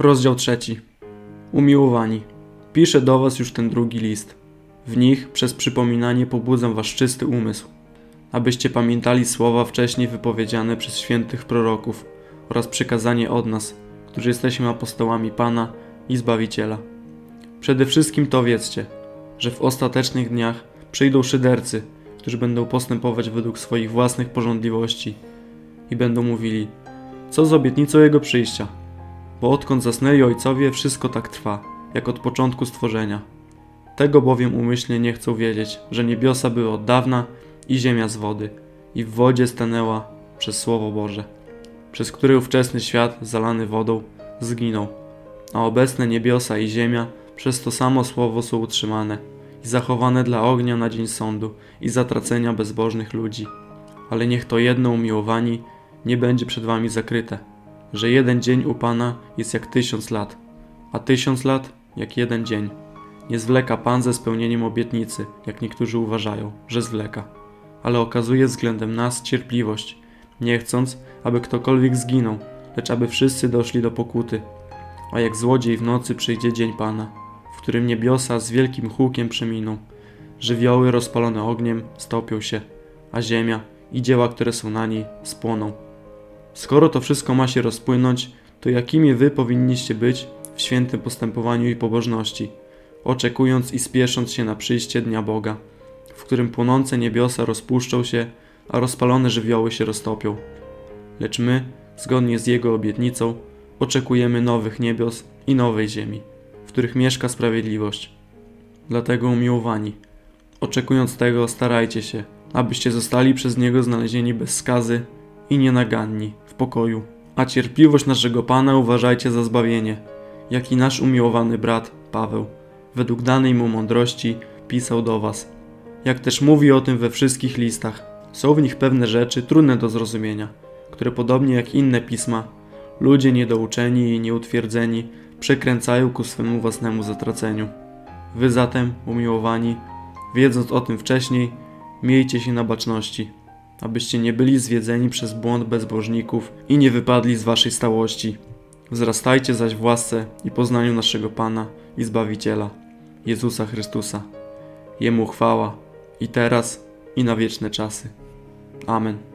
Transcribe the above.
Rozdział trzeci. Umiłowani. Piszę do was już ten drugi list. W nich przez przypominanie pobudzam wasz czysty umysł, abyście pamiętali słowa wcześniej wypowiedziane przez świętych proroków oraz przykazanie od nas, którzy jesteśmy apostołami Pana i Zbawiciela. Przede wszystkim to wiedzcie, że w ostatecznych dniach przyjdą szydercy, którzy będą postępować według swoich własnych porządliwości i będą mówili, co z obietnicą Jego przyjścia, bo odkąd zasnęli ojcowie, wszystko tak trwa, jak od początku stworzenia. Tego bowiem umyślnie nie chcą wiedzieć, że niebiosa były od dawna i ziemia z wody, i w wodzie stanęła przez Słowo Boże, przez które ówczesny świat, zalany wodą, zginął, a obecne niebiosa i ziemia przez to samo Słowo są utrzymane i zachowane dla ognia na dzień sądu i zatracenia bezbożnych ludzi. Ale niech to jedno umiłowani nie będzie przed wami zakryte, że jeden dzień u Pana jest jak tysiąc lat, a tysiąc lat jak jeden dzień. Nie zwleka Pan ze spełnieniem obietnicy, jak niektórzy uważają, że zwleka, ale okazuje względem nas cierpliwość, nie chcąc, aby ktokolwiek zginął, lecz aby wszyscy doszli do pokuty. A jak złodziej w nocy przyjdzie dzień Pana, w którym niebiosa z wielkim hukiem przeminą, żywioły rozpalone ogniem stopią się, a ziemia i dzieła, które są na niej, spłoną. Skoro to wszystko ma się rozpłynąć, to jakimi wy powinniście być w świętym postępowaniu i pobożności, oczekując i spiesząc się na przyjście Dnia Boga, w którym płonące niebiosa rozpuszczą się, a rozpalone żywioły się roztopią. Lecz my, zgodnie z Jego obietnicą, oczekujemy nowych niebios i nowej ziemi, w których mieszka sprawiedliwość. Dlatego umiłowani, oczekując tego, starajcie się, abyście zostali przez Niego znalezieni bez skazy i nienaganni w pokoju. A cierpliwość naszego Pana uważajcie za zbawienie, jak i nasz umiłowany brat Paweł, według danej mu mądrości, pisał do Was. Jak też mówi o tym we wszystkich listach, są w nich pewne rzeczy trudne do zrozumienia, które podobnie jak inne pisma, ludzie niedouczeni i nieutwierdzeni przekręcają ku swemu własnemu zatraceniu. Wy zatem, umiłowani, wiedząc o tym wcześniej, miejcie się na baczności, abyście nie byli zwiedzeni przez błąd bezbożników i nie wypadli z waszej stałości. Wzrastajcie zaś w łasce i poznaniu naszego Pana i Zbawiciela, Jezusa Chrystusa. Jemu chwała i teraz, i na wieczne czasy. Amen.